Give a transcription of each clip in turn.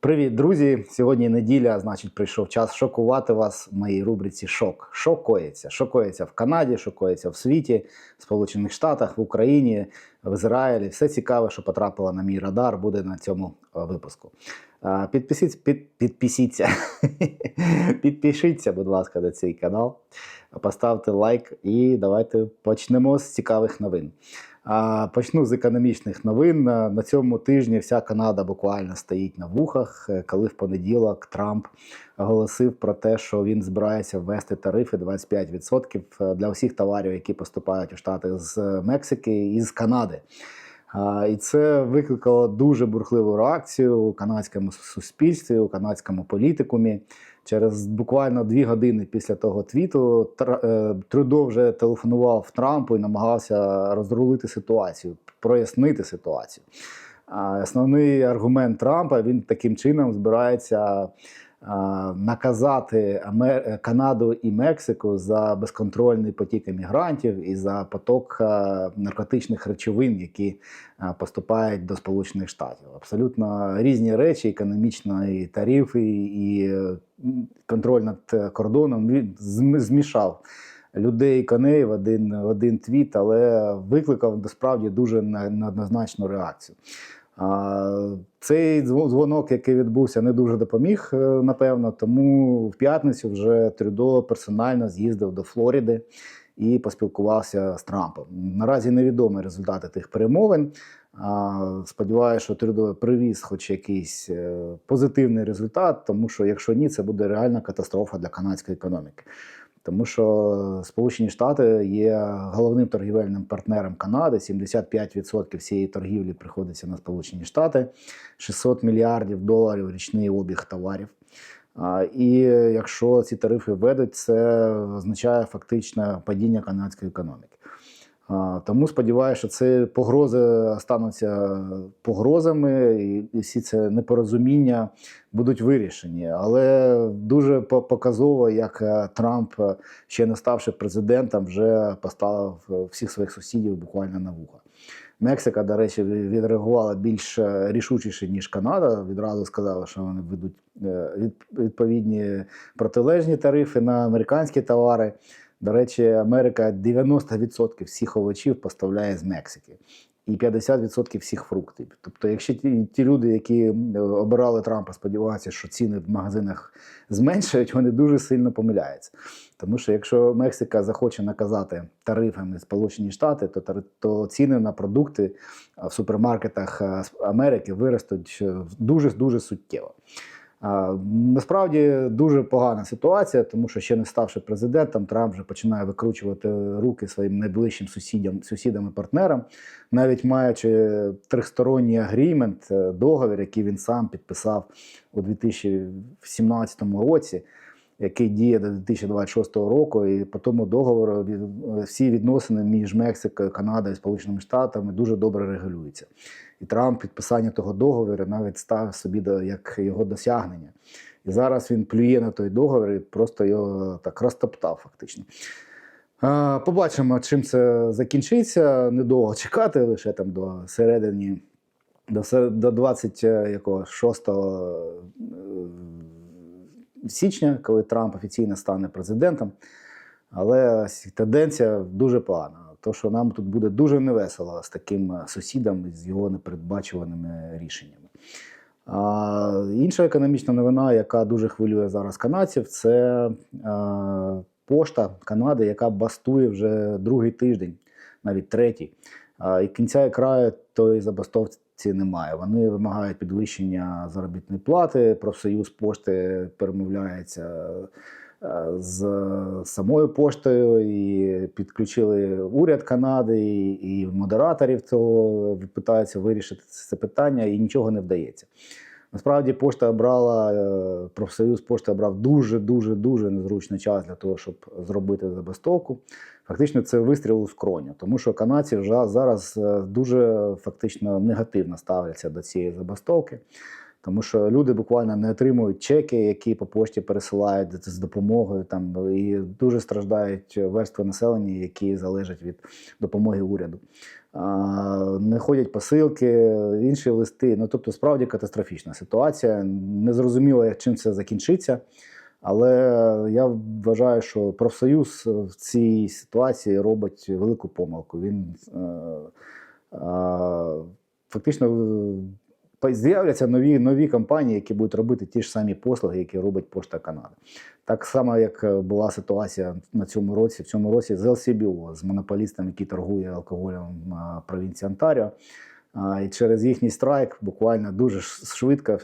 Привіт, друзі! Сьогодні неділя, значить, прийшов час шокувати вас в моїй рубриці Шок. Що коїться в Канаді, що коїться в світі, в Сполучених Штатах, в Україні, в Ізраїлі. Все цікаве, що потрапило на мій радар, буде на цьому е, випуску. Підписіться, під, підписіться. Підпишіться, будь ласка, на цей канал. Поставте лайк і давайте почнемо з цікавих новин. Почну з економічних новин. На цьому тижні вся Канада буквально стоїть на вухах, е, коли в понеділок Трамп оголосив про те, що він збирається ввести тарифи 25% для всіх товарів, які поступають у Штати з Мексики і з Канади. І це викликало дуже бурхливу реакцію у канадському суспільстві, у канадському політикумі. Через буквально дві години після того твіту е, Трюдо вже телефонував Трампу і намагався розрулити ситуацію, прояснити ситуацію. Основний аргумент Трампа він таким чином збирається наказати Канаду і Мексику за безконтрольний потік емігрантів і за поток наркотичних речовин, які поступають до Сполучених Штатів. Абсолютно різні речі, економічно і тарифи, і контроль над кордоном він змішав. Людей коней в один в один твіт, але викликав насправді дуже неоднозначну реакцію. Цей дзвонок, який відбувся, не дуже допоміг, е, напевно. Тому в п'ятницю вже Трюдо персонально з'їздив до Флориди і поспілкувався з Трампом. Наразі невідомі результати тих перемовин. Сподіваюся, що Трюдо привіз хоч якийсь е, позитивний результат, тому що якщо ні, це буде реальна катастрофа для канадської економіки тому що Сполучені Штати є головним торгівельним партнером Канади. 75% всієї торгівлі приходиться на Сполучені Штати, 600 мільярдів доларів річний обіг товарів. І якщо ці тарифи введуть, це означає фактично падіння канадської економіки. Тому сподіваюся, що це погрози стануться погрозами, і всі це непорозуміння будуть вирішені. Але дуже показово, як е, Трамп, е, ще не ставши президентом, вже поставив е, всіх своїх сусідів буквально на вуха. Мексика, до речі, відреагувала більш рішучіше, ніж Канада. Відразу сказали, що вони ведуть відповідні протилежні тарифи на американські товари. До речі, Америка 90% всіх овочів поставляє з Мексики. І 50% всіх фруктів. Тобто, якщо ті, ті люди, які обирали Трампа, сподіваються, що ціни в магазинах зменшують, вони дуже сильно помиляються. Тому що якщо Мексика захоче наказати тарифами Сполучені Штати, то то ціни на продукти в супермаркетах Америки виростуть дуже дуже суттєво. Насправді дуже погана ситуація, тому що ще не ставши президентом, Трамп вже починає викручувати руки своїм найближчим сусідям, сусідам і партнерам, навіть маючи трьохсторонній агрімент, е, договір, який він сам підписав у 2017 році. Який діє до 2026 року, і по тому договору всі відносини між Мексикою, Канадою і Сполученими Штатами дуже добре регулюються. І Трамп підписання того договору навіть став собі як його досягнення. І зараз він плює на той договір і просто його так розтоптав, фактично. Побачимо, чим це закінчиться. Недовго чекати, лише там до середини, до до 26 січня, коли Трамп офіційно стане президентом. Але тенденція дуже погана. То, що нам тут буде дуже невесело з таким сусідом з його непередбачуваними рішеннями. А, Інша економічна новина, яка дуже хвилює зараз канадців, це а, пошта Канади, яка бастує вже другий тиждень, навіть третій. А, І кінця і краю тої забастовці немає. Вони вимагають підвищення заробітної плати. Профсоюз пошти перемовляється. Е, з самою поштою, і підключили уряд Канади, і модераторів цього питаються вирішити це питання, і нічого не вдається. Насправді, пошта обрала, е, профсоюз пошти обрав дуже-дуже дуже незручний час для того, щоб зробити забастовку. Фактично, це вистріл у скроню, тому що канадці вже зараз е, дуже фактично негативно ставляться до цієї забастовки. Тому що люди буквально не отримують чеки, які по пошті пересилають з допомогою. Там і дуже страждають верстви населення, які залежать від допомоги уряду. Не ходять посилки, інші листи. Ну тобто, справді катастрофічна ситуація. Незрозуміло, чим це закінчиться. Але я вважаю, що профсоюз в цій ситуації робить велику помилку. Він е, е, фактично з'являться нові, нові компанії, які будуть робити ті ж самі послуги, які робить Пошта Канади. Так само, як е, була ситуація на цьому році, в цьому році з LCBO, з монополістом, який торгує алкоголем в провінції Онтаріо. І через їхній страйк буквально дуже швидко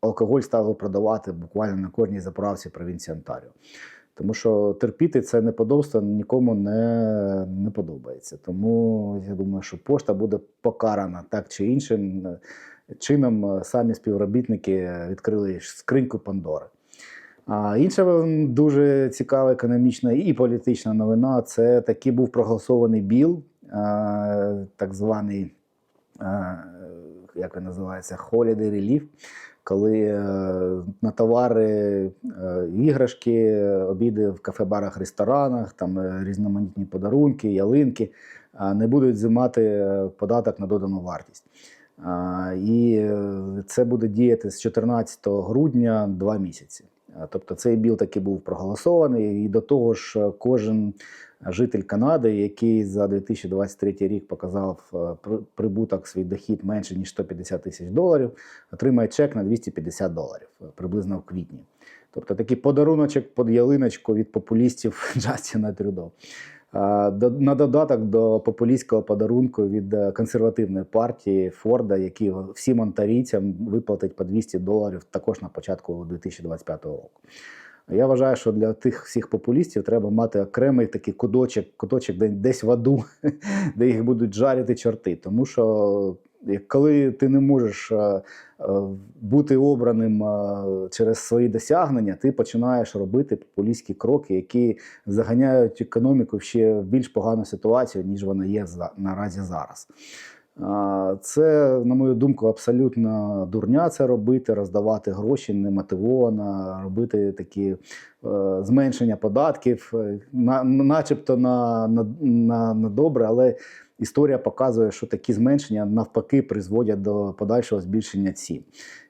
алкоголь стали продавати буквально на кожній заправці провінції Онтаріо. Тому що терпіти це неподобство нікому не, не подобається. Тому я думаю, що пошта буде покарана так чи іншим е, чином. Е, Самі співробітники відкрили скриньку Пандори. А інша дуже цікава економічна і політична новина це таки був проголосований біл, е, так званий е, як він називається, Holiday Relief, коли на товари, іграшки, обіди в кафе-барах, ресторанах, там різноманітні подарунки, ялинки не будуть взимати е, податок на додану вартість. І е, це буде діяти з 14 грудня два місяці. Тобто цей біл таки був проголосований, і до того ж, е, кожен житель Канади, який за 2023 рік показав е, при- прибуток, свій дохід менше ніж 150 тисяч доларів, отримає чек на 250 доларів приблизно в квітні. Тобто такий подаруночок під ялиночку від популістів Джастіна Трюдо. На додаток до популістського подарунку від е, консервативної партії Форда, який всім онтарійцям виплатить по 200 доларів також на початку 2025 року. Я вважаю, що для тих всіх популістів треба мати окремий такий куточок, куточок де- десь в аду, де їх будуть жарити чорти. Тому що коли ти не можеш е, е, бути обраним е, через свої досягнення, ти починаєш робити популістські кроки, які заганяють економіку в ще в більш погану ситуацію, ніж вона є наразі зараз. Це, на мою думку, абсолютно дурня це робити, роздавати гроші немотивовано, робити такі е, зменшення податків, на, начебто на, на, на, на добре, але історія показує, що такі зменшення навпаки призводять до подальшого збільшення цін.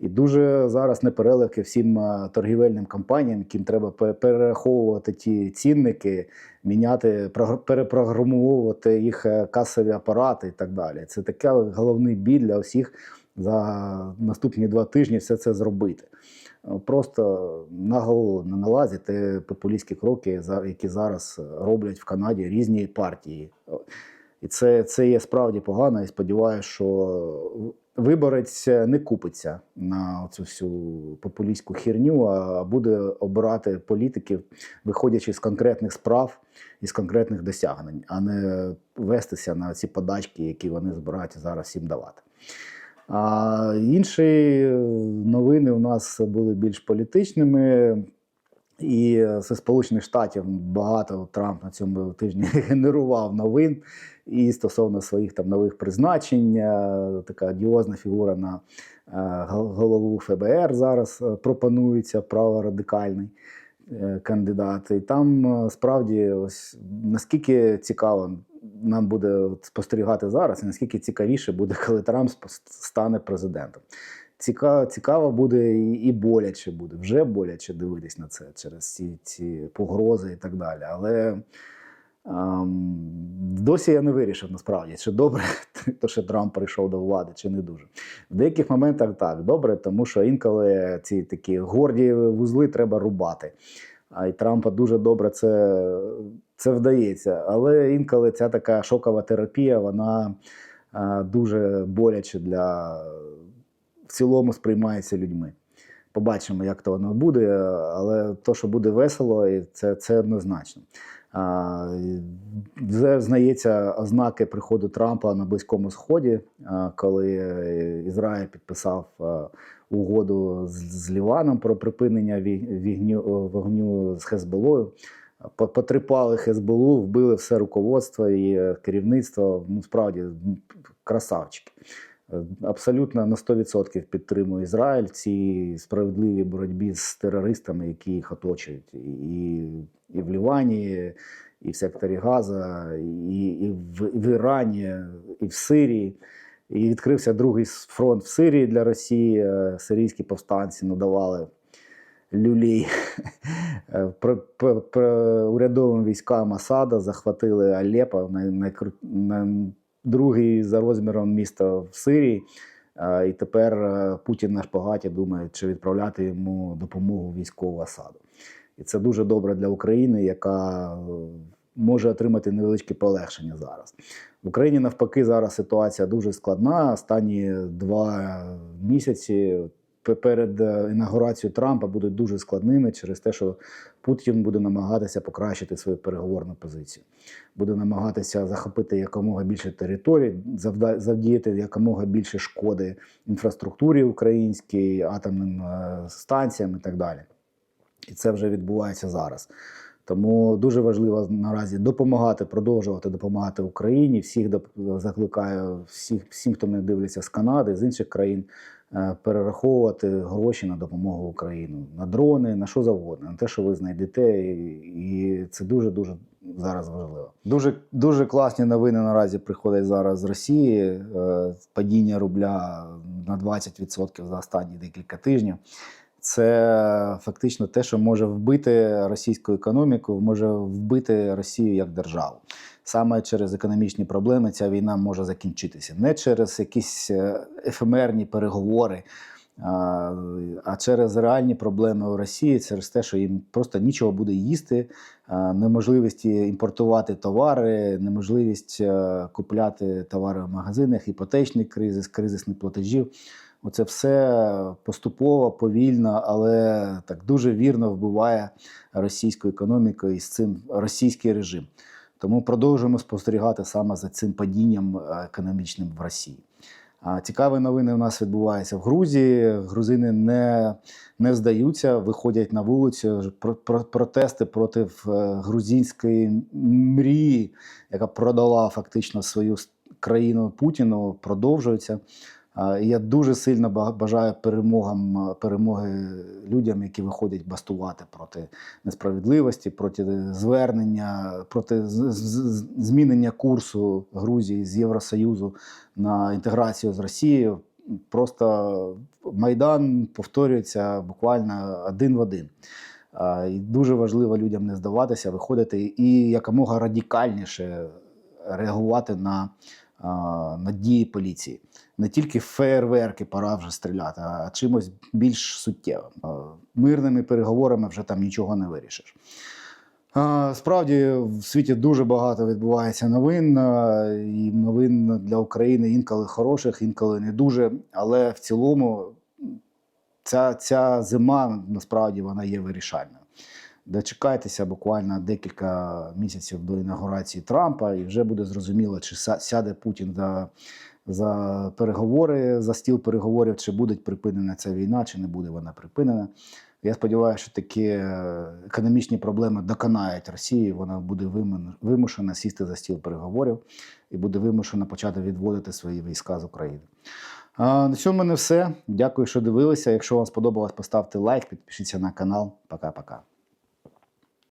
І дуже зараз непереливки всім е, торгівельним компаніям, яким треба пе- перераховувати ті цінники, міняти, прогр- перепрограмовувати їх е, касові апарати і так далі. Це таке головний біль для всіх за наступні два тижні все це зробити. Е, Просто на голову не налазити популістські кроки, які зараз роблять в Канаді різні партії. І це, це є справді погано. І сподіваюся, що виборець не купиться на цю всю популістську херню, а буде обирати політиків, виходячи з конкретних справ і з конкретних досягнень, а не вестися на ці подачки, які вони збираються зараз всім давати. А інші новини у нас були більш політичними. І зі Сполучених Штатів багато Трамп на цьому тижні генерував новин і стосовно своїх там нових призначень. Е, Така одіозна фігура на е, голову ФБР зараз е, пропонується праворадикальний е, кандидат. І там е, справді ось наскільки цікаво нам буде спостерігати зараз, і наскільки цікавіше буде, коли Трамп стане президентом. Цікаво, цікаво буде і, і боляче буде. Вже боляче дивитись на це через ці, ці погрози і так далі. Але ем, досі я не вирішив насправді, чи добре, то, що Трамп прийшов до влади, чи не дуже. В деяких моментах так, добре, тому що інколи ці такі горді вузли треба рубати. А й Трампа дуже добре це, це вдається. Але інколи ця така шокова терапія, вона е, дуже боляче для цілому сприймається людьми. Побачимо, як то воно буде, але то, що буде весело, це, це однозначно. Вже знається ознаки приходу Трампа на Близькому Сході, коли Ізраїль підписав угоду з, Ліваном про припинення ві- вігню, вогню з Хезболою. По- Потріпали Хезболу, вбили все руководство і керівництво. Ну, справді, красавчики. Е, Абсолютно на 100% підтримую Ізраїль цій справедливій боротьбі з терористами, які їх оточують, і, і в Лівані, і в секторі Газа, і, і, в, і в Ірані, і в Сирії. І відкрився другий фронт в Сирії для Росії. Е, Сирійські повстанці надавали люлей урядовим військам Асада захватили найкру- най, другий за розміром міста в Сирії. Е, І тепер е, Путін на шпагаті думає, чи відправляти йому допомогу військового саду. І це дуже добре для України, яка е, може отримати невеличке полегшення зараз. В Україні навпаки зараз ситуація дуже складна. Останні два місяці перед е, інаугурацією Трампа будуть дуже складними через те, що Путін буде намагатися покращити свою переговорну позицію, буде намагатися захопити якомога більше територій, завдіяти якомога більше шкоди інфраструктурі українській, атомним е, станціям і так далі. І це вже відбувається зараз. Тому дуже важливо наразі допомагати, продовжувати допомагати Україні. Всіх закликаю, всіх, всім, хто мене дивляться з Канади, з інших країн, перераховувати гроші на допомогу Україні, на дрони, на що завгодно, на те, що ви знайдете, і, і це дуже дуже зараз важливо. Дуже дуже класні новини наразі приходять зараз з Росії. Е, Падіння рубля на 20% за останні декілька тижнів. Це фактично те, що може вбити російську економіку, може вбити Росію як державу. Саме через економічні проблеми ця війна може закінчитися. Не через якісь е, ефемерні переговори, а через реальні проблеми у Росії, через те, що їм просто нічого буде їсти, неможливість імпортувати товари, неможливість е, купляти товари в магазинах, іпотечний кризис, кризис неплатежів. Оце все поступово, повільно, але так дуже вірно вбиває російську економіку і з цим російський режим. Тому продовжуємо спостерігати саме за цим падінням е, економічним в Росії. Цікаві новини у нас відбуваються в Грузії. Грузини не, не здаються, виходять на вулицю. Про, про, протести проти е, грузинської мрії, яка продала фактично свою країну Путіну, продовжуються. Я дуже сильно бажаю перемогам, перемоги людям, які виходять бастувати проти несправедливості, проти звернення, проти змінення курсу Грузії з Євросоюзу на інтеграцію з Росією. Просто Майдан повторюється буквально один в один. І дуже важливо людям не здаватися, виходити і якомога радикальніше реагувати на, на дії поліції. Не тільки фейерверки пора вже стріляти, а чимось більш суттєвим. Мирними переговорами вже там нічого не вирішиш. Справді в світі дуже багато відбувається новин, і новин для України інколи хороших, інколи не дуже. Але в цілому ця, ця зима насправді вона є вирішальною. Дочекайтеся буквально декілька місяців до інаугурації Трампа, і вже буде зрозуміло, чи сяде Путін за, за переговори, за стіл переговорів, чи буде припинена ця війна, чи не буде вона припинена. Я сподіваюся, що такі е, економічні проблеми доконають Росії. Вона буде вимушена сісти за стіл переговорів і буде вимушена почати відводити свої війська з України. А, на цьому в мене все. Дякую, що дивилися. Якщо вам сподобалось, поставте лайк, підпишіться на канал. Пока-пока.